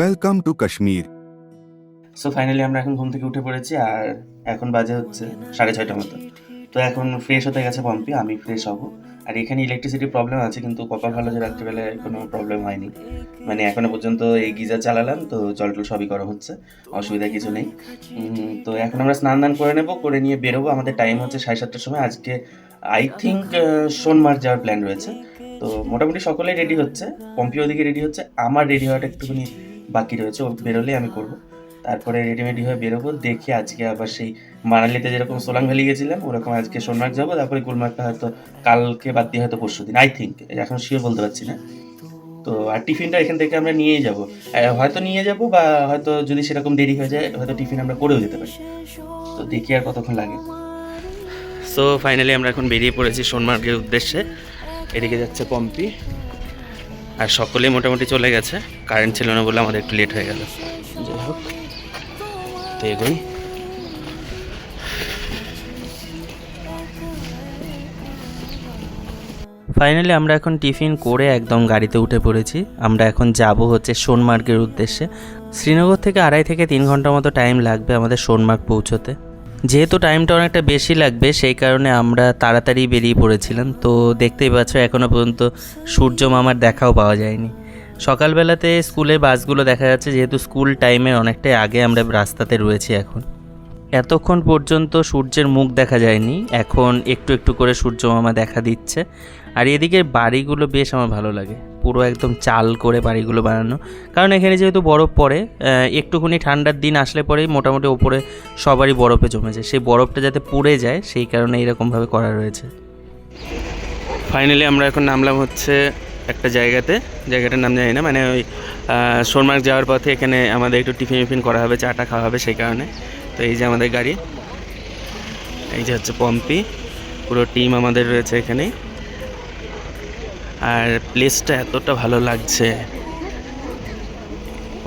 Welcome to Kashmir so finally আমরা এখন ঘুম থেকে উঠে পড়েছি আর এখন বাজে হচ্ছে সাড়ে ছয়টার মতো। তো এখন ফ্রেশ হতে গেছে পম্পি আমি ফ্রেশ হব। আর এখানে ইলেকট্রিসিটির প্রবলেম আছে, কিন্তু কপাল ভালো যে রাত্রিবেলায় কোনো প্রবলেম হয়নি। মানে এখনও পর্যন্ত এই গিজার চালালাম, তো জল টল সবই গরম হচ্ছে, অসুবিধা কিছু নেই। তো এখন আমরা স্নান দান করে নেব, করে নিয়ে বেরোবো। আমাদের টাইম হচ্ছে সাড়ে সাতটার সময়। আজকে আই থিঙ্ক সোনমার্গ যাওয়ার প্ল্যান রয়েছে। তো মোটামুটি সকলেই রেডি হচ্ছে। পম্পি ওদিকে রেডি হচ্ছে। আমার রেডি হওয়াটা একটুখানি বাকি রয়েছে, ও বেরোলে আমি করব। তারপরে রেডিমেডি হয়ে বেরোবো, দেখি আজকে আবার সেই মানালিতে যেরকম সোলাং ভ্যালি গেছিলাম, ওরকম আজকে সোনমার্গ যাব, তারপরে গুলমার্গটা হয়তো কালকে বাদ দিয়ে হয়তো পরশু দিন আই থিঙ্ক এখন শিওর বলতে পারছি না। তো আর টিফিনটা এখান থেকে আমরা নিয়েই যাব। হয়তো নিয়ে যাব বা হয়তো যদি সেরকম দেরি হয়ে যায়, হয়তো টিফিন আমরা করেও যেতে পারি। তো দেখি আর কতক্ষণ লাগে। সো ফাইনালি আমরা এখন বেরিয়ে পড়েছি সোনমার্গের উদ্দেশ্যে। এদিকে যাচ্ছে পম্পি। আর সকলেই মোটামুটি চলে গেছে। কারেন্ট ছিল না বলে আমাদের একটু লেট হয়ে গেল। যাই হোক, তো এগোই। ফাইনালি আমরা এখন টিফিন করে একদম গাড়িতে উঠে পড়েছি। আমরা এখন যাব হচ্ছে সোনমার্গের উদ্দেশ্যে। শ্রীনগর থেকে আড়াই থেকে তিন ঘণ্টার মতো টাইম লাগবে আমাদের সোনমার্গ পৌঁছতে। যেহেতু টাইমটা অনেকটা বেশি লাগবে, সেই কারণে আমরা তাড়াতাড়ি বেরিয়ে পড়েছিলাম। তো দেখতেই পাচ্ছ এখনও পর্যন্ত সূর্য মামার দেখাও পাওয়া যায়নি। সকালবেলাতে স্কুলের বাসগুলো দেখা যাচ্ছে, যেহেতু স্কুল টাইমের অনেকটাই আগে আমরা রাস্তাতে রয়েছি এখন। এতক্ষণ পর্যন্ত সূর্যের মুখ দেখা যায়নি, এখন একটু একটু করে সূর্য মামা দেখা দিচ্ছে। আর এদিকে বাড়িগুলো বেশ আমার ভালো লাগে, পুরো একদম চাল করে বাড়িগুলো বানানো। কারণ এখানে যেহেতু বরফ পড়ে একটুখানি ঠান্ডার দিন আসলে পরেই মোটামুটি ওপরে সবারই বরফে জমে যায়। সেই বরফটা যাতে পুড়ে যায়, সেই কারণে এরকমভাবে করা রয়েছে। ফাইনালি আমরা এখন নামলাম হচ্ছে একটা জায়গাতে। জায়গাটার নাম জানি না মানে ওই সোনমার্গ যাওয়ার পথে এখানে আমাদের একটু টিফিন মিফিন করা হবে, চাটা খাওয়া হবে সেই কারণে। তো এই যে আমাদের গাড়ি এই যে হচ্ছে পম্পি পুরো টিম আমাদের রয়েছে এখানে। আর প্লেসটা এতটা ভালো লাগছে।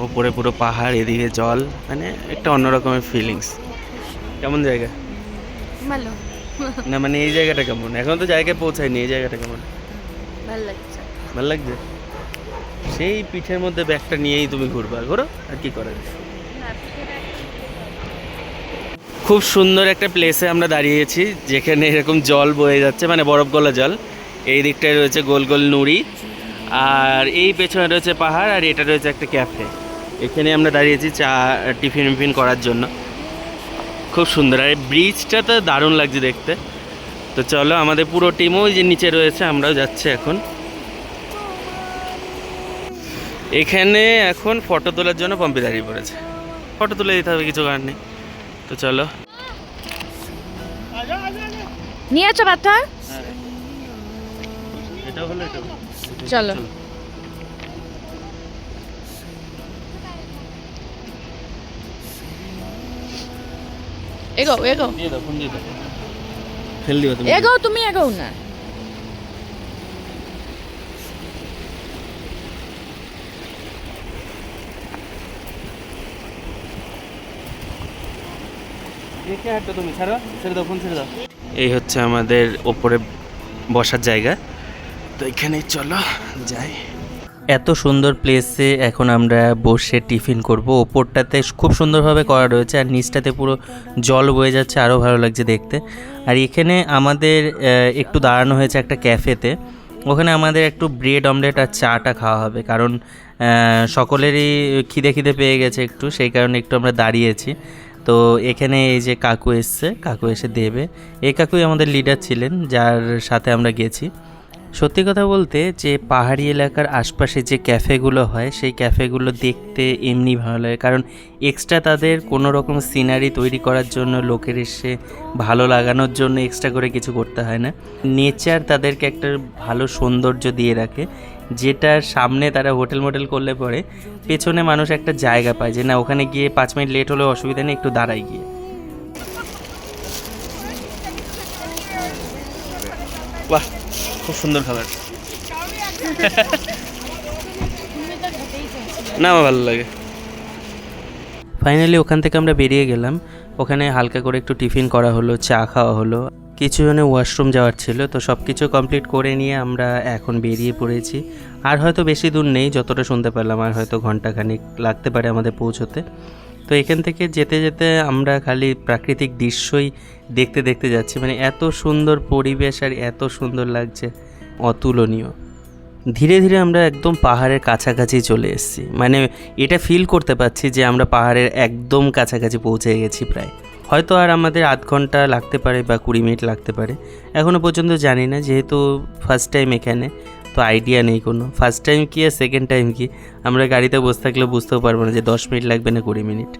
ওপরে পুরো পাহাড় এদিকে জল মানে একটা অন্যরকমের ফিলিংস কেমন জায়গা? ভালো। না মানে এই জায়গাটা কেমন? এখন তো জায়গায় পৌঁছায়নি এই জায়গাটা কেমন? ভালো লাগছে। ভালো লাগছে? সেই পিঠের মধ্যে ব্যাগটা নিয়েই তুমি ঘুরবা। ঘোরো আর কি করার? খুব সুন্দর একটা প্লেসে আমরা দাঁড়িয়েছি, যেখানে এরকম জল বয়ে যাচ্ছে মানে বরফ গলা জল। এই দিকটায় রয়েছে গোল গোল নুড়ি, আর এই পেছনে রয়েছে পাহাড়, আর এটা রয়েছে একটা ক্যাফে এখানে আমরা দাঁড়িয়েছি চা, টিফিন মিফিন করার জন্য। খুব সুন্দর, আর এই ব্রিজটা তো দারুণ লাগছে দেখতে। তো চলো, আমাদের পুরো টিমও যে নিচে রয়েছে, আমরাও যাচ্ছি এখন। এখানে এখন ফটো তোলার জন্য পম্পি দাঁড়িয়ে পড়েছে। ফটো তুলে দিতে হবে, কিছু কারণ নেই। তো চলো। নিয়ে হলো এটা চলো। এগো এগো। এগো তুমি এগো না। তুমি? ছাড়ো ছেড়ে দাও ফোন ছেড়ে দাও। এই হচ্ছে আমাদের ওপরে বসার জায়গা। তো এখানে চলো যাই। এত সুন্দর প্লেসে এখন আমরা বসে টিফিন করব। ওপরটাতে খুব সুন্দরভাবে করা রয়েছে আর নিচটাতে পুরো জল বয়ে যাচ্ছে আরও ভালো লাগছে দেখতে। আর এখানে আমাদের একটু দাঁড়ানো হয়েছে একটা ক্যাফেতে ওখানে আমাদের একটু ব্রেড অমলেট আর চাটা খাওয়া হবে। কারণ সকলেরই খিদে খিদে পেয়ে গেছে একটু সেই কারণে একটু আমরা দাঁড়িয়েছি। তো এখানে এই যে কাকু এসছে, কাকু এসে দেবে। এই কাকুই আমাদের লিডার ছিলেন, যার সাথে আমরা গেছি। সত্যি কথা বলতে যে পাহাড়ি এলাকার আশপাশে যে ক্যাফেগুলো হয়, সেই ক্যাফেগুলো দেখতে এমনি ভালো লাগে। কারণ এক্সট্রা তাদের কোনো রকম সিনারি তৈরি করার জন্য, লোকের এসে ভালো লাগানোর জন্য এক্সট্রা করে কিছু করতে হয় না। নেচার তাদেরকে একটা ভালো সৌন্দর্য দিয়ে রাখে যেটার সামনে তারা হোটেল মোটেল করলে পরে পেছনে মানুষ একটা জায়গা পায় যে, না, ওখানে গিয়ে পাঁচ মিনিট লেট হলেও অসুবিধা নেই, একটু দাঁড়াই গিয়ে। বাহ! খুব সুন্দর খাবার। না আমার ভালো লাগে। ফাইনালি ওখান থেকে আমরা বেরিয়ে গেলাম। ওখানে হালকা করে একটু টিফিন করা হলো চা খাওয়া হলো। কিছু জনে ওয়াশরুম যাওয়ার ছিল তো সব কিছু কমপ্লিট করে নিয়ে আমরা এখন বেরিয়ে পড়েছি। আর হয়তো বেশি দূর নেই যতটা শুনতে পারলাম আর হয়তো ঘন্টাখানিক লাগতে পারে আমাদের পৌঁছতে। তো এখান থেকে যেতে যেতে আমরা খালি প্রাকৃতিক দৃশ্যই দেখতে দেখতে যাচ্ছি। মানে এত সুন্দর পরিবেশ আর এত সুন্দর লাগছে। অতুলনীয়। ধীরে ধীরে আমরা একদম পাহাড়ের কাছাকাছি চলে এসেছি। মানে এটা ফিল করতে পারছি যে আমরা পাহাড়ের একদম কাছাকাছি পৌঁছে গেছি প্রায়। হয়তো আর আমাদের আধ ঘণ্টা লাগতে পারে বা কুড়ি মিনিট লাগতে পারে। এখনও পর্যন্ত জানি না, যেহেতু ফার্স্ট টাইম এখানে। তো আইডিয়া নেই কোনো। ফার্স্ট টাইম কি আর সেকেন্ড টাইম কি? আমরা গাড়িতে বসে থাকলে বুঝতেও পারব না যে দশ মিনিট লাগবে না কুড়ি মিনিট।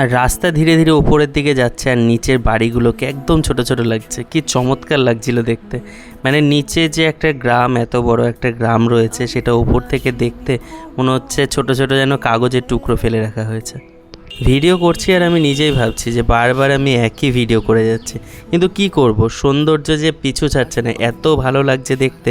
আর রাস্তা ধীরে ধীরে উপরের দিকে যাচ্ছে আর নিচের বাড়িগুলোকে একদম ছোট ছোট লাগছে। কি চমৎকার লাগছিল দেখতে। মানে নিচে যে একটা গ্রাম, এত বড় একটা গ্রাম রয়েছে, সেটা উপর থেকে দেখতে মনে হচ্ছে ছোট ছোট যেন কাগজের টুকরো ফেলে রাখা হয়েছে। ভিডিও করছি আর আমি নিজেই ভাবছি যে বারবার আমি একই ভিডিও করে যাচ্ছি। কিন্তু কি করব? সৌন্দর্য যে পিছু ছাড়ছে না, এত ভালো লাগছে দেখতে।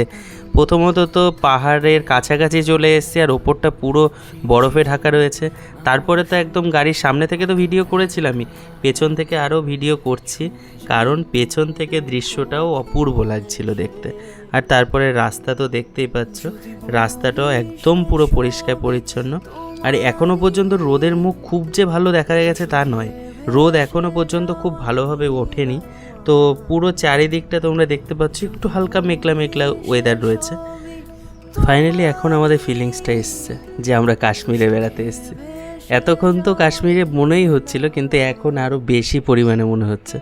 প্রথমত তো পাহাড়ের কাছাকাছি চলে এসেছি আর ওপরটা পুরো বরফে ঢাকা রয়েছে। তারপরে তো একদম গাড়ির সামনে থেকে তো ভিডিও করেছিলামই। পেছন থেকে আরও ভিডিও করছি। কারণ পেছন থেকে দৃশ্যটাও অপূর্ব লাগছিল দেখতে। আর তারপরে রাস্তা তো দেখতেই পাচ্ছ। রাস্তাটাও একদম পুরো পরিষ্কার পরিচ্ছন্ন। আর এখনও পর্যন্ত রোদের মুখ খুব যে ভালো দেখা গেছে তা নয়। রোদ এখনও পর্যন্ত খুব ভালোভাবে ওঠেনি। তো পুরো চারিদিকটা তোমরা দেখতে পাচ্ছ, একটু হালকা মেঘলা মেঘলা ওয়েদার রয়েছে। ফাইনালি এখন আমাদের ফিলিংসটা এসছে যে আমরা কাশ্মীরে বেড়াতে এসেছি। এতক্ষণ তো কাশ্মীরে মনেই হচ্ছিল, কিন্তু এখন আরও বেশি পরিমাণে মনে হচ্ছে।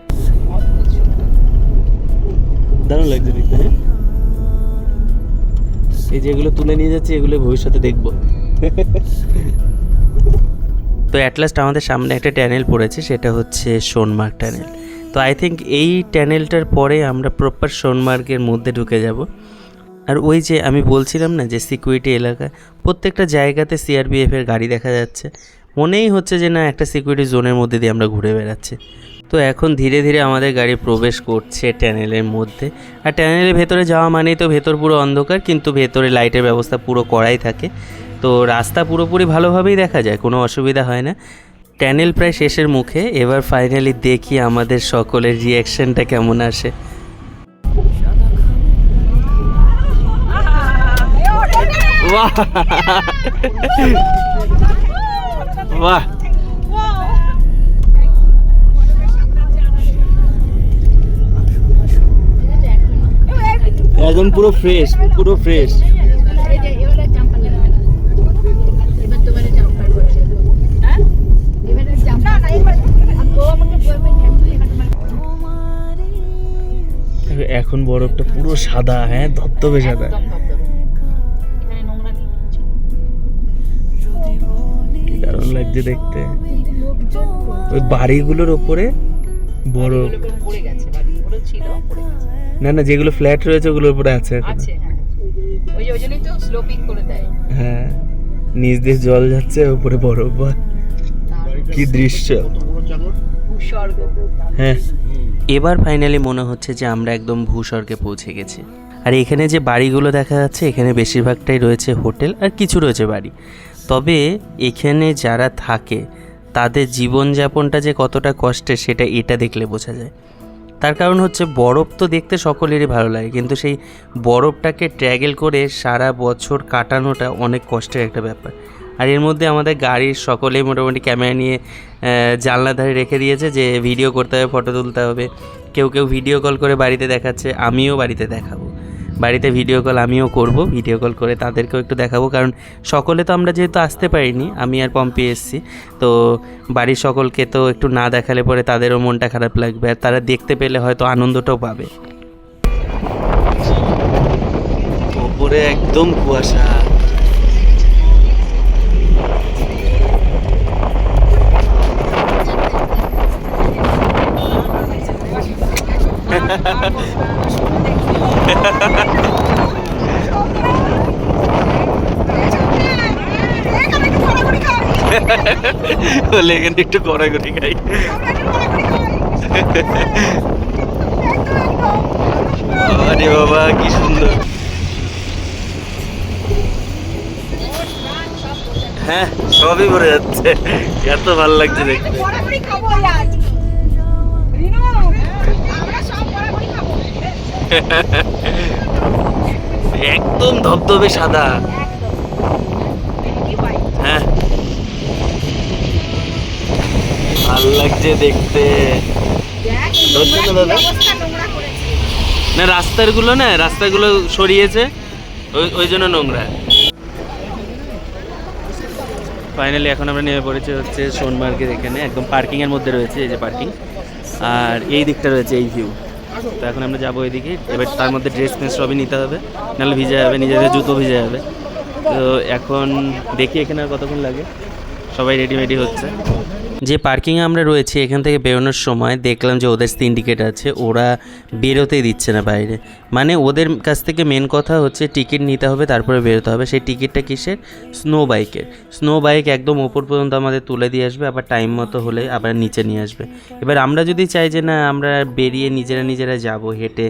দারুণ লাগছে দেখতে হ্যাঁ? এই যেগুলো তুলে নিয়ে যাচ্ছি, এগুলো ভবিষ্যতে দেখব। তো অ্যাট লাস্ট আমাদের সামনে একটা ট্যানেল পড়েছে, সেটা হচ্ছে সোনমার্গ ট্যানেল তো আই থিঙ্ক এই ট্যানেলটার পরে আমরা প্রপার সোনমার্গের মধ্যে ঢুকে যাব। আর ওই যে আমি বলছিলাম না যে সিকিউরিটি এলাকা প্রত্যেকটা জায়গাতে সিআরপিএফ এর গাড়ি দেখা যাচ্ছে। মনেই হচ্ছে যে না, একটা সিকিউরিটি জোনের মধ্যে দিয়ে আমরা ঘুরে বেড়াচ্ছি। তো এখন ধীরে ধীরে আমাদের গাড়ি প্রবেশ করছে ট্যানেলের মধ্যে। আর ট্যানেলের ভেতরে যাওয়া মানেই তো ভেতর পুরো অন্ধকার, কিন্তু ভেতরে লাইটের ব্যবস্থা পুরো করাই থাকে। তো রাস্তা পুরোপুরি ভালোভাবেই দেখা যায় কোনো অসুবিধা হয় না। ট্যানেল প্রায় শেষের মুখে এবার ফাইনালি দেখি আমাদের সকলের রিয়াকশনটা কেমন আসে। বাহ! একদম পুরো ফ্রেশ পুরো ফ্রেশ এখন বরফটা পুরো সাদা হ্যাঁ ধবধবে সাদা। দারুণ লাগছে দেখতে। ওই বাড়িগুলোর ওপরে বরফ। না না যেগুলো ফ্ল্যাট রয়েছে ওগুলোর উপরে আছে হ্যাঁ। ওই যে ওই তো স্লোপিং করে দেয়। হ্যাঁ নিচ দিয়ে জল যাচ্ছে উপরে বরফ। কি দৃশ্য। হ্যাঁ। এবার ফাইনালি মনে হচ্ছে যে আমরা একদম ভূস্বর্গে পৌঁছে গেছি। আর এখানে যে বাড়িগুলো দেখা যাচ্ছে, এখানে বেশিরভাগটাই রয়েছে হোটেল আর কিছু রয়েছে বাড়ি। তবে এখানে যারা থাকে, তাদের জীবনযাপনটা যে কতটা কষ্টের সেটা এটা দেখলে বোঝা যায়। তার কারণ হচ্ছে বরফ তো দেখতে সকলেরই ভালো লাগে, কিন্তু সেই বরফটাকে ট্র্যাগেল করে সারা বছর কাটানোটা অনেক কষ্টের একটা ব্যাপার। আর এর মধ্যে আমাদের গাড়ির সকলেই মোটামুটি ক্যামেরা নিয়ে জানলা ধারে রেখে দিয়েছে যে ভিডিও করতে হবে ফটো তুলতে হবে। কেউ কেউ ভিডিও কল করে বাড়িতে দেখাচ্ছে, আমিও বাড়িতে দেখাবো। বাড়িতে ভিডিও কল আমিও করব ভিডিও কল করে তাদেরকেও একটু দেখাবো। কারণ সকলে তো আমরা যেহেতু আসতে পারিনি, আমি আর পম্পি এসেছি। তো বাড়ির সকলকে তো একটু না দেখালে পরে তাদেরও মনটা খারাপ লাগবে, আর তারা দেখতে পেলে হয়তো আনন্দটাও পাবে। ওপরে একদম কুয়াশা। বলে এখানে একটু কড়াকড়ি খাই। আরে বাবা, কি সুন্দর। হ্যাঁ সবই ভরে যাচ্ছে। এত ভালো লাগছে দেখতে বড়াবড়ি খাব আজ রিনু আমরা সব বড়াবড়ি খাব একদম ধবধবে সাদা। হ্যাঁ। ভালো লাগছে দেখতে। দাদা? না, রাস্তারগুলো না, রাস্তাগুলো সরিয়েছে। ওই ওই জন্য নোংরা। ফাইনালি এখন আমরা নেমে পড়েছি হচ্ছে সোনমার্গের এখানে। একদম পার্কিংয়ের মধ্যে রয়েছে এই যে পার্কিং। আর এই দিকটা রয়েছে এই ভিউ তো এখন আমরা যাব এদিকে। এবার তার মধ্যে ড্রেস ফ্রেস সবই নিতে হবে। নাহলে ভিজে যাবে, নিজেদের জুতো ভিজে যাবে। তো এখন দেখি এখানে আর কতক্ষণ লাগে। সবাই রেডিমেডি হচ্ছে। যে পার্কিংয়ে আমরা রয়েছি এখান থেকে বেরোনোর সময় দেখলাম যে ওদের সিন্ডিকেট আছে, ওরা বেরোতেই দিচ্ছে না বাইরে। মানে ওদের কাছ থেকে মেন কথা হচ্ছে টিকিট নিতে হবে, তারপরে বেরোতে হবে। সেই টিকিটটা কিসের? স্নো বাইকের স্নো বাইক একদম ওপর পর্যন্ত আমাদের তুলে দিয়ে আসবে, আবার টাইম মতো হলে আবার নিচে নিয়ে আসবে। এবার আমরা যদি চাই যে না, আমরা বেরিয়ে নিজেরা নিজেরা যাব, হেঁটে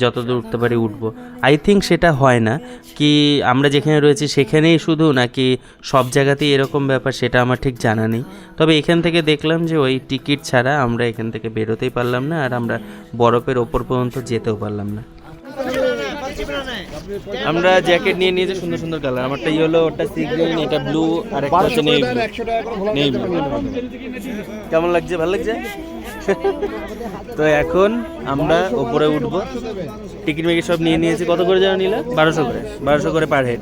যত দূর উঠতে পারি উঠবো। আই থিঙ্ক সেটা হয় না। কি আমরা যেখানে রয়েছি সেখানেই শুধু নাকি সব জায়গাতেই এরকম ব্যাপার সেটা আমার ঠিক জানা নেই। তবে এখান থেকে দেখলাম যে ওই টিকিট ছাড়া আমরা এখান থেকে বেরোতেই পারলাম না, আর আমরা বরফের ওপর পর্যন্ত যেতেও পারলাম না। আমরা জ্যাকেট নিয়ে নিয়েছি সুন্দর সুন্দর কালার আমারটা ইয়েলো ওটা সি গ্রিন এটা ব্লু আর একটা হচ্ছে নেই নেই কেমন লাগছে? ভালো লাগছে? তো এখন আমরা ওপরে উঠবো। টিকিট মিকিট সব নিয়ে নিয়েছি। কত করে যেন নিলে? বারোশো করে। বারোশো করে পার হেড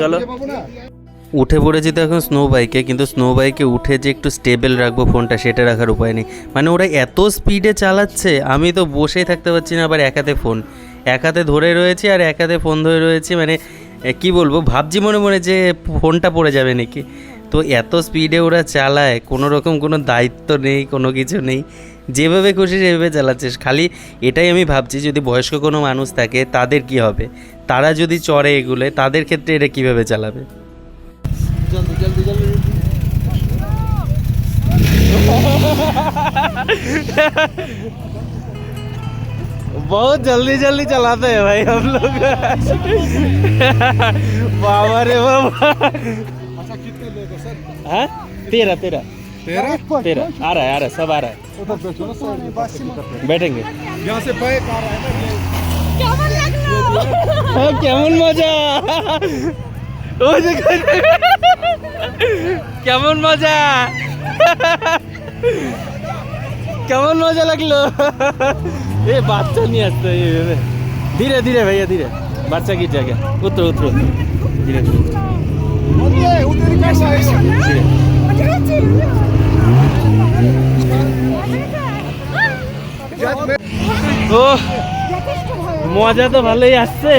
চলো। উঠে পড়েছি তো এখন স্নো বাইকে কিন্তু স্নো বাইকে উঠে যে একটু স্টেবল রাখব ফোনটা সেটা রাখার উপায় নেই। মানে ওরা এত স্পিডে চালাচ্ছে আমি তো বসেই থাকতে পারছি না আবার এক হাতে ফোন এক হাতে ধরে রয়েছে আর এক হাতে ফোন ধরে রয়েছে মানে কি বলব, ভাবছি মনে মনে যে ফোনটা পড়ে যাবে নাকি। তো এত স্পিডে ওরা চালায়, কোনো রকম কোনো দায়িত্ব নেই, কোনো কিছু নেই। যেভাবে খুশি সেভাবে চালাচ্ছে। খালি এটাই আমি ভাবছি, যদি বয়স্ক কোনো মানুষ থাকে, তাদের কি হবে? তারা যদি চড়ে এগুলো, তাদের ক্ষেত্রে এটা কীভাবে চালাবে? बहुत जल्दी जल्दी चलाते हैं भाई हम लोग बाबा रे बाबा हाँ तेरह तेरह तेरह तेरह आ रहा है आ रहा है सब आ रहा है बैठेंगे यहाँ से बैक आ रहा है ना হ্যাঁ, কেমন মজা ওই যে কেমন মজা কেমন মজা লাগলো এ, বাচ্চা নিয়ে আসতে ধীরে ধীরে ভাইয়া, ধীরে। বাচ্চা কি জায়গা? উত্তর উত্তর। ধীরে মজা তো ভালোই আসছে।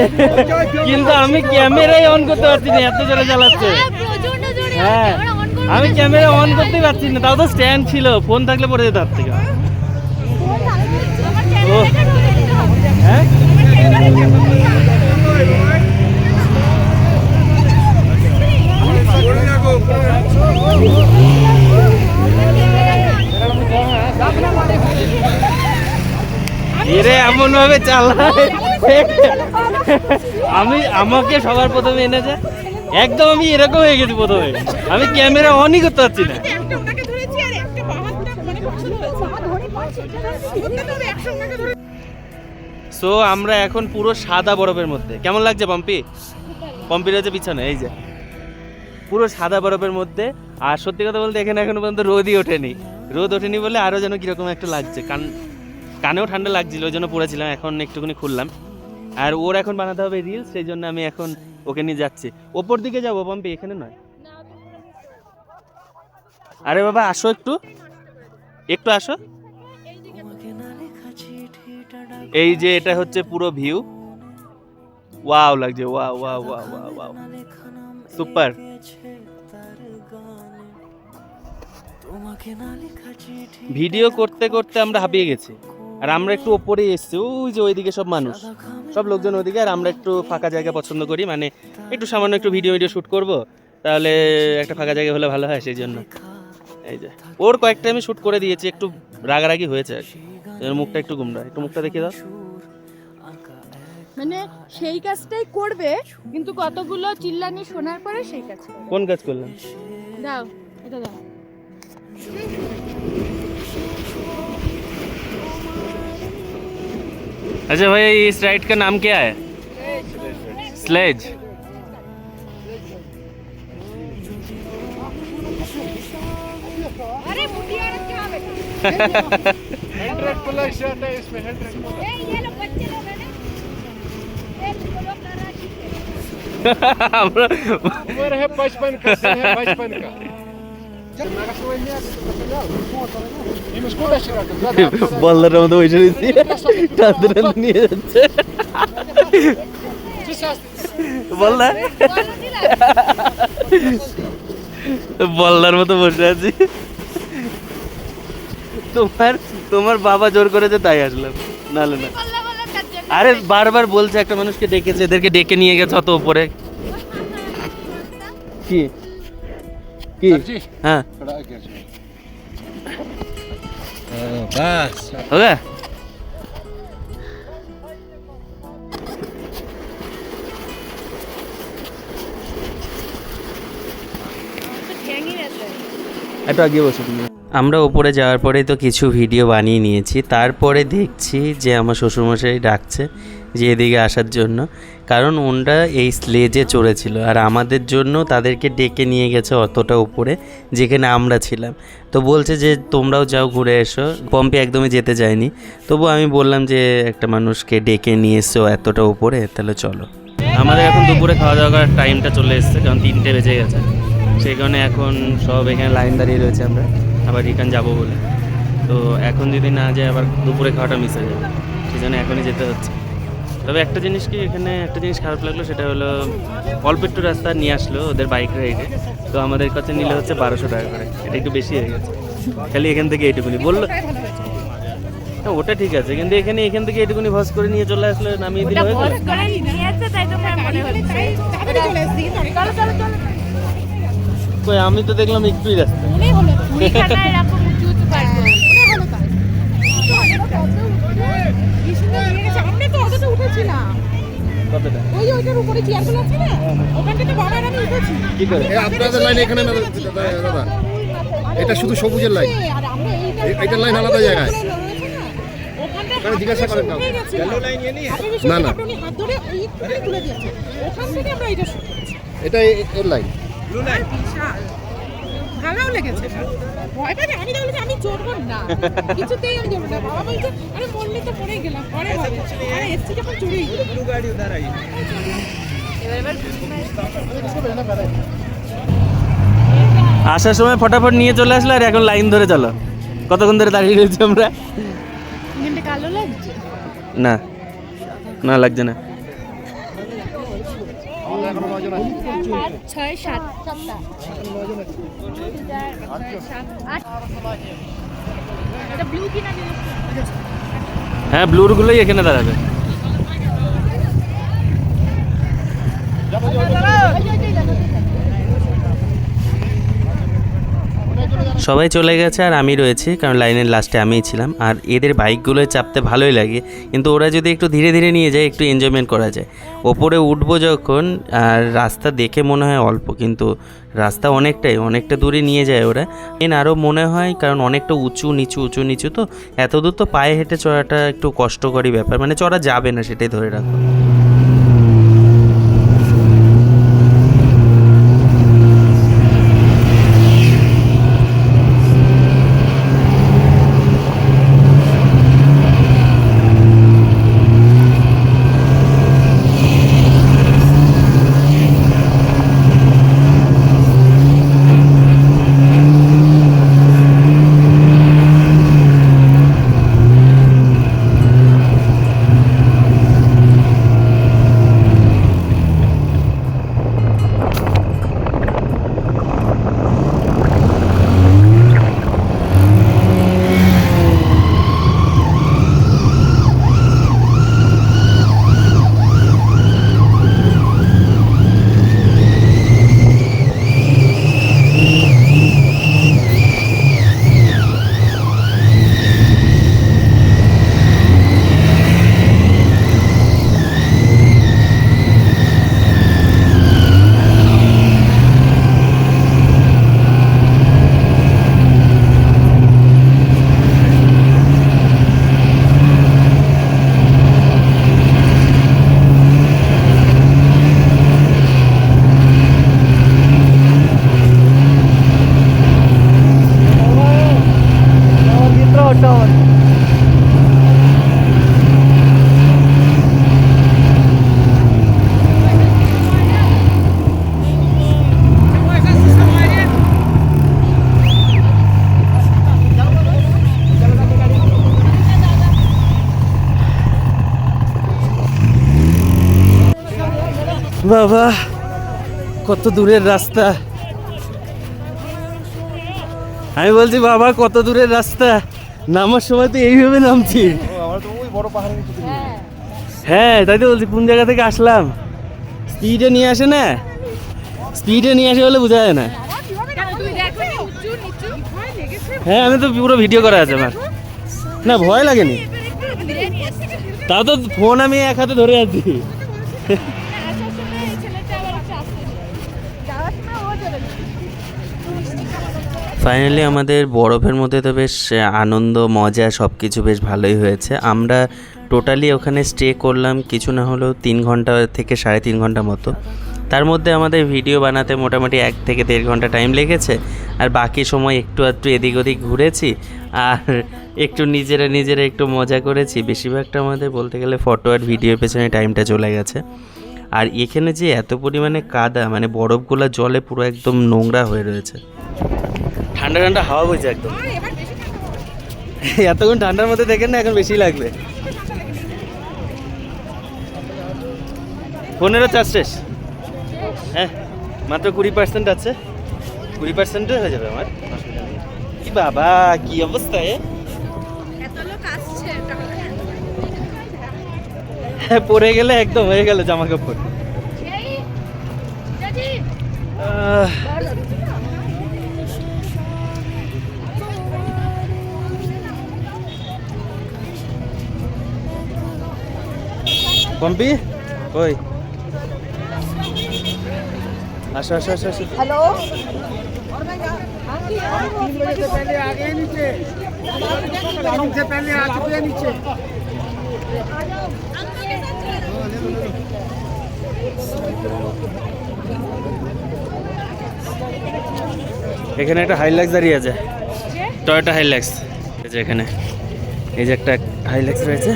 কিন্তু আমি ক্যামেরাই অন করতে পারছি না, এত জোরে চালাচ্ছে হ্যাঁ আমি ক্যামেরা অন করতেই পারছি না, তাও তো স্ট্যান্ড ছিল ফোন থাকলে পড়ে যেত তার থেকে। হ্যাঁ? এরে এমন ভাবে চালায়। আমি, আমাকে সবার প্রথমে এনেছে। একদম আমি এরকম হয়ে গেছি প্রথমে। আমি ক্যামেরা অনই করতে পারছি না। সো আমরা এখন পুরো সাদা বরফের মধ্যে। কেমন লাগছে, পম্পি? পম্পি রয়েছে পিছনে, এই যে। পুরো সাদা বরফের মধ্যে। আর সত্যি কথা বলতে, এখানে এখনও পর্যন্ত রোদই ওঠেনি। রোদ ওঠেনি বলে আরও যেন কীরকম একটা লাগছে। কান, কানেও ঠান্ডা লাগছিল, ওই জন্য পড়েছিলাম, এখন একটুখানি খুললাম। আর ওর এখন বানাতে হবে রিলস সেই জন্য আমি এখন ওকে নিয়ে যাচ্ছি। ওপর দিকে যাব, পম্পি, এখানে নয়। আরে বাবা, আসো একটু। একটু আসো। এই যে এটা হচ্ছে পুরো ভিউ ওয়াও লাগছে wow wow wow wow wow super video করতে করতে আমরা হাঁপিয়ে গেছি। আর আমরা একটু ওপরে এসেছি, ওই যে ওইদিকে সব মানুষ। সব লোকজন ওইদিকে, আর আমরা একটু ফাঁকা জায়গা পছন্দ করি মানে একটু সামান্য একটু ভিডিও ভিডিও শ্যুট করব, তাহলে একটা ফাঁকা জায়গা হলে ভালো হয় সেই জন্য। এই যে। ওর কয়েকটা আমি শ্যুট করে দিয়েছি, একটু রাগারাগি হয়েছে আর কি। এর মুখটা একটু গুমরা একটু মুখটা দেখিয়ে দাও মানে সেই কাজটাই করবে কিন্তু কতগুলো চিল্লানি শোনার পরে সেই কাজ করবে। কোন কাজ করলাম দাও এটা দাও अच्छा भैया इस राइड का नाम क्या है स्लेज अरे हंड्रेड प्लस जाता है इसमें हंड्रेड उम्र है बचपन का है बचपन का বলদার মতো বসে রয়েছি টানতে টানতে নিয়ে যাচ্ছে বলদার বলদার মতো বসে আছি তোমার তোমার বাবা জোর করেছে তাই আসলাম নাহলে না। আরে বারবার বলছে একটা মানুষকে ডেকেছে এদেরকে ডেকে নিয়ে গেছে অত উপরে। কি? কি? হ্যাঁ। এটা আগে বসে তুমি। আমরা ওপরে যাওয়ার পরে তো কিছু ভিডিও বানিয়ে নিয়েছি। তারপরে দেখছি যে আমার শ্বশুরমশাই ডাকছে যে এদিকে আসার জন্য। কারণ ওনরা এই স্লেজে চড়েছিল আর আমাদের জন্য তাদেরকে ডেকে নিয়ে গেছে অতটা উপরে যেখানে আমরা ছিলাম। তো বলছে যে, তোমরাও যাও ঘুরে এসো। পম্পে একদমই যেতে যায়নি। তবু আমি বললাম যে, একটা মানুষকে ডেকে নিয়ে এসো এতটা উপরে, তাহলে চলো। আমাদের এখন দুপুরে খাওয়া দাওয়া করার টাইমটা চলে এসেছে, কারণ তিনটে বেজে গেছে। সেই কারণে এখন সব এখানে লাইন দাঁড়িয়ে রয়েছে আমরা। আবার রিটার্ন যাব বলে। তো এখন যদি না যায় আবার দুপুরে খাওয়াটা মিস হয়ে যাবে। সেই জন্য এখনই যেতে হচ্ছে। তবে একটা জিনিস কি এখানে একটা জিনিস খারাপ লাগল সেটা হলো অল্প একটু রাস্তা নিয়ে আসলো ওদের বাইক রাইডে তো আমাদের কাছে নিলে হচ্ছে বারোশো টাকা করে। এটা একটু বেশি হয়ে গেছে। খালি এখান থেকে এইটুকুনি। বলল হ্যাঁ ওটা ঠিক আছে কিন্তু এখানে এখান থেকে এইটুকুনি ভস করে নিয়ে চলে আসলে নামিয়ে দিলে হয়ে গেল কই আমি তো দেখলাম একটুই রাস্তা। হলো তো মুড়িখানা এরকম উঁচু উঁচু পারব হলো তাই কি সুন্দর নিয়ে গেছে আমরা তো অতটা উঠেছিলাম। কতটা? ওই যে ওইটার উপরে চেয়ারগুলো আছে না? ওখানটা তো বাবার আমি উঠেছি। কি করে? আপনাদের লাইন এখানে না দাদা এটা শুধু সবুজের লাইন আর আমরা এইটা এ- এইটার লাইন আলাদা জায়গায়। ওখানে জিজ্ঞাসা করেন না, না। না। না হাত ধরে ওই একটুখানি তুলে দিয়েছে। ওখান থেকে আমরা এটা শুরু করেছি এটা এ- এর লাইন বিশাল। ভালোও লেগেছে। ভয় পাই আমি তাহলে আমি চড়বো না। কিছুতেই আমি চড়বো না। বাবা বলছে আরে মরলে তো পড়েই গেলাম পরে হবে। আরে এসছি যখন চড়েই আসার সময় ফটাফট নিয়ে চলে আসলো আর এখন লাইন ধরে চলো। কতক্ষণ ধরে দাঁড়িয়ে রয়েছি আমরা? কালো লাগছে? না। না লাগছে না। পাঁচ ছয় সাত। হ্যাঁ ব্লুরগুলোই এখানে দাঁড়াবে। সবাই চলে গেছে আর আমি রয়েছি, কারণ লাইনের লাস্টে আমিই ছিলাম। আর এদের বাইকগুলোয় চাপতে ভালোই লাগে, কিন্তু ওরা যদি একটু ধীরে ধীরে নিয়ে যায়, একটু এনজয়মেন্ট করা যায়। ওপরে উঠবো যখন, আর রাস্তা দেখে মনে হয় অল্প, কিন্তু রাস্তা অনেকটাই, অনেকটা দূরে নিয়ে যায় ওরা। এন আরও মনে হয়, কারণ অনেকটা উঁচু, নিচু উঁচু, নিচু, তো এত দূর তো পায়ে হেঁটে চড়াটা একটু কষ্টকরই ব্যাপার। মানে চড়া যাবে না, সেটাই ধরে রাখো। বাবা, কত দূরের রাস্তা। আমি বলছি, বাবা, কত দূরের রাস্তা। নামার সময় তো এইভাবে নামছি। হ্যাঁ তাই তো বলছি, কোন জায়গা থেকে আসলাম? স্পিডে নিয়ে আসে না? স্পিডে নিয়ে আসে বলে বোঝা যায় না। হ্যাঁ আমি তো পুরো ভিডিও করা আছে আমার। না, ভয় লাগেনি। তাও তো ফোন আমি এক হাতে ধরে আছি। ফাইনালি আমাদের বরফের মধ্যে তো বেশ আনন্দ, মজা সব কিছু বেশ ভালোই হয়েছে। আমরা টোটালি ওখানে স্টে করলাম কিছু না হলেও তিন ঘণ্টা থেকে সাড়ে তিন ঘণ্টা মতো। তার মধ্যে আমাদের ভিডিও বানাতে মোটামুটি এক থেকে দেড় ঘণ্টা টাইম লেগেছে। আর বাকি সময় একটু একটু এদিক ওদিক ঘুরেছি। আর একটু নিজেরা নিজেরা একটু মজা করেছি। বেশিরভাগটা আমাদের বলতে গেলে ফটো আর ভিডিওর পেছনে টাইমটা চলে গেছে। আর এখানে যে এত পরিমাণে কাদা মানে বরফগুলো জলে পুরো একদম নোংরা হয়ে রয়েছে। ঠান্ডা ঠান্ডা হাওয়া বইছে একদম। এতক্ষণ ঠান্ডার মধ্যে দেখেন না এখন বেশি লাগবে। পনেরো চার শেষ। হ্যাঁ মাত্র কুড়ি পার্সেন্ট আছে। কুড়ি পার্সেন্টে হয়ে যাবে আমার। কি বাবা কি অবস্থা এ? হ্যাঁ পরে গেলে একদম হয়ে গেল জামা কাপড়। পম্পি ওই আসো আসো আসো আসো। হ্যালো এখানে একটা হাইল্যাক্স দাঁড়িয়ে আছে। টয়োটা যে এখানে। এই যে একটা হাইল্যাক্স রয়েছে।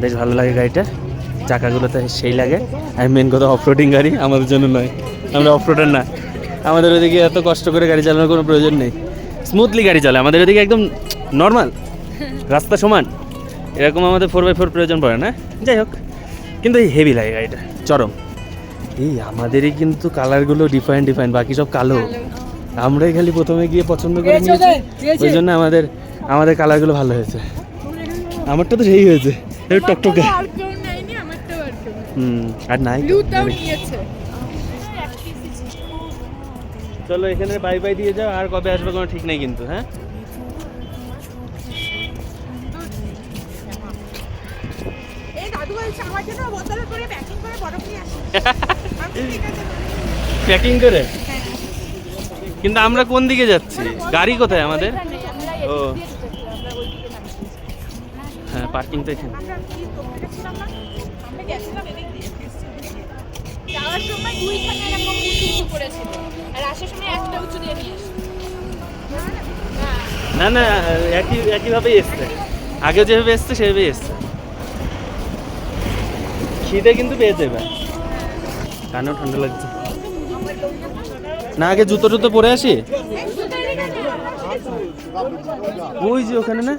বেশ ভালো লাগে গাড়িটা। চাকাগুলোতে সেই লাগে। আর মেন কথা অফরোডিং গাড়ি আমাদের জন্য নয়। আমরা অফরোডার না। আমাদের ওদিকে এত কষ্ট করে গাড়ি চালানোর কোনো প্রয়োজন নেই। স্মুথলি গাড়ি চলে। আমাদের ওদিকে একদম নর্মাল রাস্তা সমান। এরকম আমাদের ফোর বাই ফোর প্রয়োজন পড়ে না? যাই হোক। কিন্তু এই হেভি লাগে গাড়িটা। চরম। এই আমাদেরই কিন্তু কালারগুলো ডিফাইন ডিফাইন বাকি সব কালো। আমরাই খালি প্রথমে গিয়ে পছন্দ করে নিয়েছি। ওই জন্য আমাদের আমাদের কালারগুলো ভালো হয়েছে। আমারটা তো সেই হয়েছে। টকটকে। হুম আর নাই। ব্লুটাও নিয়েছে। চলো এখানে বাই বাই দিয়ে যাও আর কবে আসবে কোনো ঠিক নেই কিন্তু হ্যাঁ? প্যাকিং করে প্যাকিং করে কিন্তু আমরা কোন দিকে যাচ্ছি? গাড়ি কোথায় আমাদের? ও। হ্যাঁ পার্কিং তো এখানে আমরা কি দোকানে ছিলাম না আমরা গেছিলাম এদিক দিয়ে যাওয়ার সময় এরকম উঁচু আর আসার সময় একটা উঁচু দিয়ে নিয়ে না না, একই, একইভাবেই এসছে। আগে যেভাবে এসছে, সেভাবেই এসছে। খিদে কিন্তু পেয়েছে এবার কানেও ঠান্ডা লাগছে। না, আগে জুতো টুতো পরে আসি? ওই যে ওখানে না?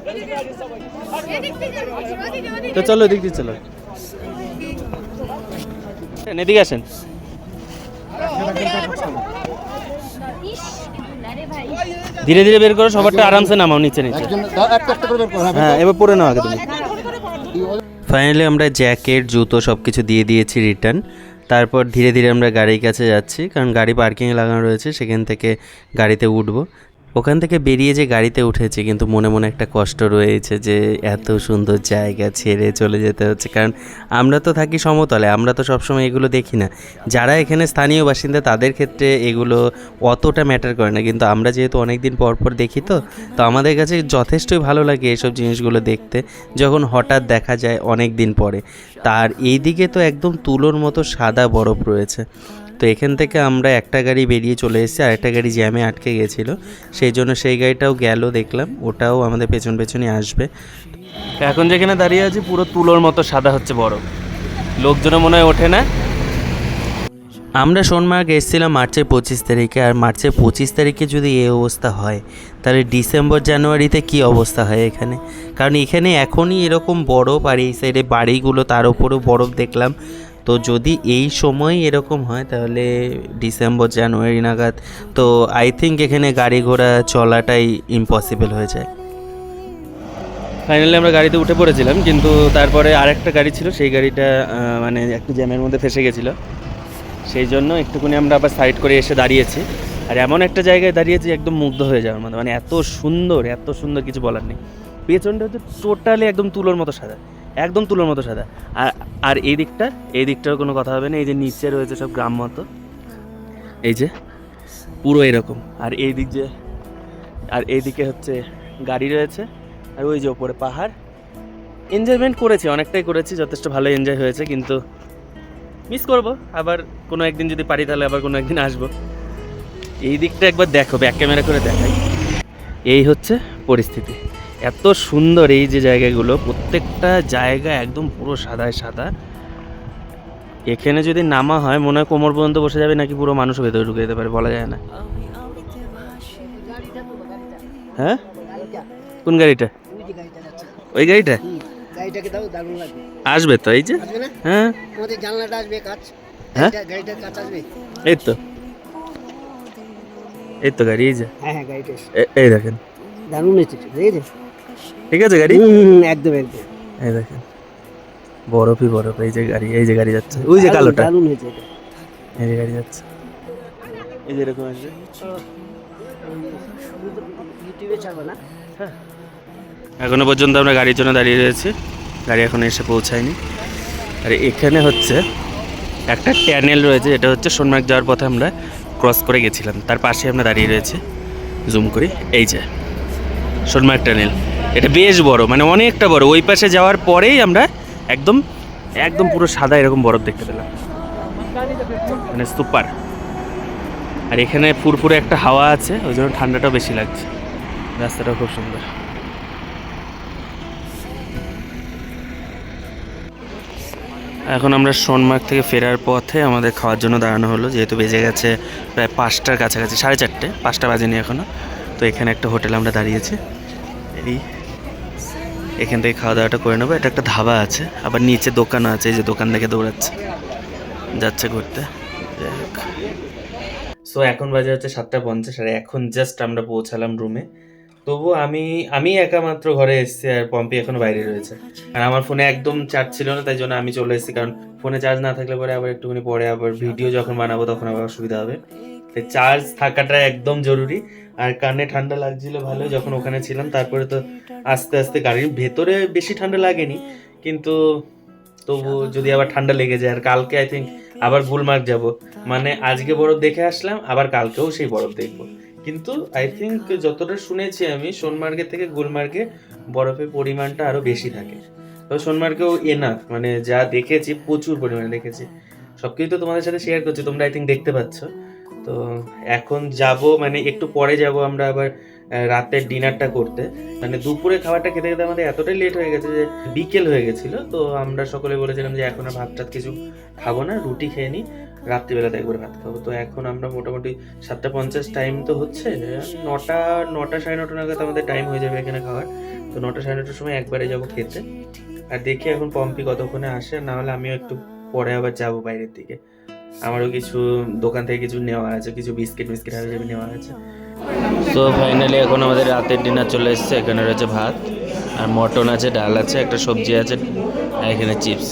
তো চলো, এদিক দিয়ে চলো। এদিকে আসেন। ধীরে ধীরে বের করো সবারটা আরামসে নামাও নিচে নিচে। করো হ্যাঁ এবার পরে নাও আগে তুমি। ফাইনালি আমরা জ্যাকেট জুতো সব কিছু দিয়ে দিয়েছি রিটার্ন তারপর ধীরে ধীরে আমরা গাড়ির কাছে যাচ্ছি কারণ গাড়ি পার্কিংয়ে লাগানো রয়েছে সেখান থেকে গাড়িতে উঠবো। ওখান থেকে বেরিয়ে যে গাড়িতে উঠেছি, কিন্তু মনে মনে একটা কষ্ট রয়েছে যে এত সুন্দর জায়গা ছেড়ে চলে যেতে হচ্ছে। কারণ আমরা তো থাকি সমতলে, আমরা তো সবসময় এগুলো দেখি না। যারা এখানে স্থানীয় বাসিন্দা, তাদের ক্ষেত্রে এগুলো অতটা ম্যাটার করে না। কিন্তু আমরা যেহেতু অনেক দিন পর পর দেখি তো তো আমাদের কাছে যথেষ্টই ভালো লাগে এসব জিনিসগুলো দেখতে, যখন হঠাৎ দেখা যায় অনেক দিন পরে। তার এই দিকে তো একদম তুলোর মতো সাদা বরফ রয়েছে। তো এখান থেকে আমরা একটা গাড়ি বেরিয়ে চলে এসেছি আর একটা গাড়ি জ্যামে আটকে গেছিল। সেই জন্য সেই গাড়িটাও গেল দেখলাম ওটাও আমাদের পেছন পেছনে আসবে। এখন যেখানে দাঁড়িয়ে আছি পুরো তুলোর মতো সাদা হচ্ছে বরফ লোকজনও মনে হয় ওঠে না। আমরা সোনমার্গ এসেছিলাম মার্চের পঁচিশ তারিখে আর মার্চের পঁচিশ তারিখে যদি এই অবস্থা হয় তাহলে ডিসেম্বর জানুয়ারিতে কি অবস্থা হয় এখানে? কারণ এখানে এখনই এরকম বরফ আর এই সাইডে বাড়িগুলো তার উপরেও বরফ দেখলাম। তো যদি এই সময় এরকম হয়, তাহলে ডিসেম্বর, জানুয়ারি নাগাদ, তো আই থিঙ্ক এখানে গাড়ি ঘোড়া চলাটাই ইম্পসিবল হয়ে যায়। ফাইনালি আমরা গাড়িতে উঠে পড়েছিলাম, কিন্তু তারপরে আরেকটা গাড়ি ছিল, সেই গাড়িটা মানে একটু জ্যামের মধ্যে ফেসে গেছিল। সেই জন্য একটুখানি আমরা আবার সাইড করে এসে দাঁড়িয়েছি। আর এমন একটা জায়গায় দাঁড়িয়েছি, একদম মুগ্ধ হয়ে যাওয়ার মতো মানে এত সুন্দর এত সুন্দর, কিছু বলার নেই। পেছনটা হচ্ছে টোটালি একদম তুলোর মতো সাদা। একদম তুলোর মতো সাদা। আর আর এই দিকটা, এই দিকটার কোনো কথা হবে না, এই যে নিচে রয়েছে সব গ্রাম মতো। এই যে, পুরো এরকম। আর এই দিক যে, আর এইদিকে হচ্ছে গাড়ি রয়েছে, আর ওই যে ওপরে পাহাড়। এনজয়মেন্ট করেছি, অনেকটাই করেছি, যথেষ্ট ভালো এনজয় হয়েছে, কিন্তু মিস করব। আবার কোনো একদিন যদি পারি, তাহলে আবার কোনো একদিন আসব। এই দিকটা একবার দেখো ব্যাক ক্যামেরা করে দেখাই। এই হচ্ছে পরিস্থিতি। এত সুন্দর এই যে জায়গাগুলো প্রত্যেকটা জায়গা একদম পুরো সাদায় সাদা। এখানে যদি নামা হয় মনে হয় কোমর পর্যন্ত বসে যাবে নাকি পুরো মানুষও ভেতরে ঢুকে যেতে পারে বলা যায় না। হ্যাঁ? কোন গাড়িটা? ওই গাড়িটা? আসবে তো এই যে? হ্যাঁ? জানলাটা আসবে কাজ হ্যাঁ? গাড়িটা- কাজ আসবে এই তো। এই তো গাড়ি এই যে। হ্যাঁ হ্যাঁ গাড়িটা এই দেখেন। দারুণ হয়েছে ঠিক আছে গাড়ি? একদম একদম। এই দেখেন। বরফই বরফ এই যে গাড়ি এই যে গাড়ি যাচ্ছে। ওই যে কালোটা। এই যে গাড়ি যাচ্ছে। এই যে এরকম আসবে। না? এখনও পর্যন্ত আমরা গাড়ির জন্য দাঁড়িয়ে রয়েছি। গাড়ি এখনও এসে পৌঁছায়নি। আর এখানে হচ্ছে একটা ট্যানেল রয়েছে এটা হচ্ছে সোনমার্গ যাওয়ার পথে আমরা ক্রস করে গেছিলাম। তার পাশে আমরা দাঁড়িয়ে রয়েছে। জুম করি। এই যে। সোনমার্গ ট্যানেল এটা বেশ বড় মানে অনেকটা বড়। ওই পাশে যাওয়ার পরেই আমরা একদম একদম পুরো সাদা এরকম বরফ দেখতে পেলাম। মানে সুপার। আর এখানে ফুরফুরে একটা হাওয়া আছে, ওই জন্য ঠান্ডাটাও বেশি লাগছে। রাস্তাটাও খুব সুন্দর। এখন আমরা সোনমার্গ থেকে ফেরার পথে আমাদের খাওয়ার জন্য দাঁড়ানো হলো, যেহেতু বেজে গেছে প্রায় পাঁচটার কাছাকাছি, সাড়ে চারটে, পাঁচটা বাজেনি এখনও তো এখানে একটা হোটেল আমরা দাঁড়িয়েছি। এই, এখান থেকে খাওয়া দাওয়াটা করে নেব। এটা একটা ধাবা আছে, আবার নিচে দোকান আছে, এই যে দোকান দেখে দৌড়াচ্ছে। যাচ্ছে ঘুরতে। সো এখন বাজে হচ্ছে সাতটা পঞ্চাশ, আর এখন জাস্ট আমরা পৌঁছালাম রুমে তবু আমি আমি একা মাত্র ঘরে এসেছি, আর পম্পি এখনও বাইরে রয়েছে। আর আমার ফোনে একদম চার্জ ছিল না, তাই জন্য আমি চলে এসেছি, কারণ ফোনে চার্জ না থাকলে পরে আবার একটুখানি পরে আবার ভিডিও যখন বানাবো, তখন আবার অসুবিধা হবে। তাই চার্জ থাকাটা একদম জরুরি। আর কানে ঠান্ডা লাগছিল ভালো যখন ওখানে ছিলাম, তারপরে তো আস্তে আস্তে গাড়ির ভেতরে বেশি ঠান্ডা লাগেনি, কিন্তু তবু যদি আবার ঠান্ডা লেগে যায়, আর কালকে আই থিঙ্ক আবার গুলমার্গ যাব। মানে আজকে বরফ দেখে আসলাম, আবার কালকেও সেই বরফ দেখব। কিন্তু আই থিঙ্ক যতটা শুনেছি আমি সোনমার্গের থেকে গুলমার্গে বরফের পরিমাণটা আরও বেশি থাকে। তবে সোনমার্গেও এনাফ মানে যা দেখেছি, প্রচুর পরিমাণে দেখেছি। সবকিছু তো তোমাদের সাথে শেয়ার করছি, তোমরা আই থিঙ্ক দেখতে পাচ্ছ। তো এখন যাব মানে একটু পরে যাব আমরা আবার রাতের ডিনারটা করতে। মানে দুপুরে খাবারটা খেতে খেতে আমাদের এতটাই লেট হয়ে গেছে যে বিকেল হয়ে গেছিল। তো আমরা সকলে বলেছিলাম যে এখন আর ভাত টাত কিছু খাব না, রুটি খেয়ে নিই, রাত্রিবেলাতে একবার ভাত খাব। তো এখন আমরা মোটামুটি সাতটা পঞ্চাশ টাইম তো হচ্ছে, নটা নটা সাড়ে নটা নাগাদ আমাদের টাইম হয়ে যাবে এখানে খাওয়ার। তো নটা সাড়ে নটার সময় একবারে যাব খেতে। আর দেখি এখন পম্পি কতক্ষণে আসে না হলে আমিও একটু পরে আবার যাব বাইরের দিকে। আমারও কিছু দোকান থেকে কিছু নেওয়া আছে, কিছু বিস্কিট বিস্কিট আর যেমন নেওয়া আছে। তো ফাইনালি এখন আমাদের রাতের ডিনার চলে এসেছে, এখানে রয়েছে ভাত আর মটন আছে, ডাল আছে, একটা সবজি আছে, আর এখানে চিপস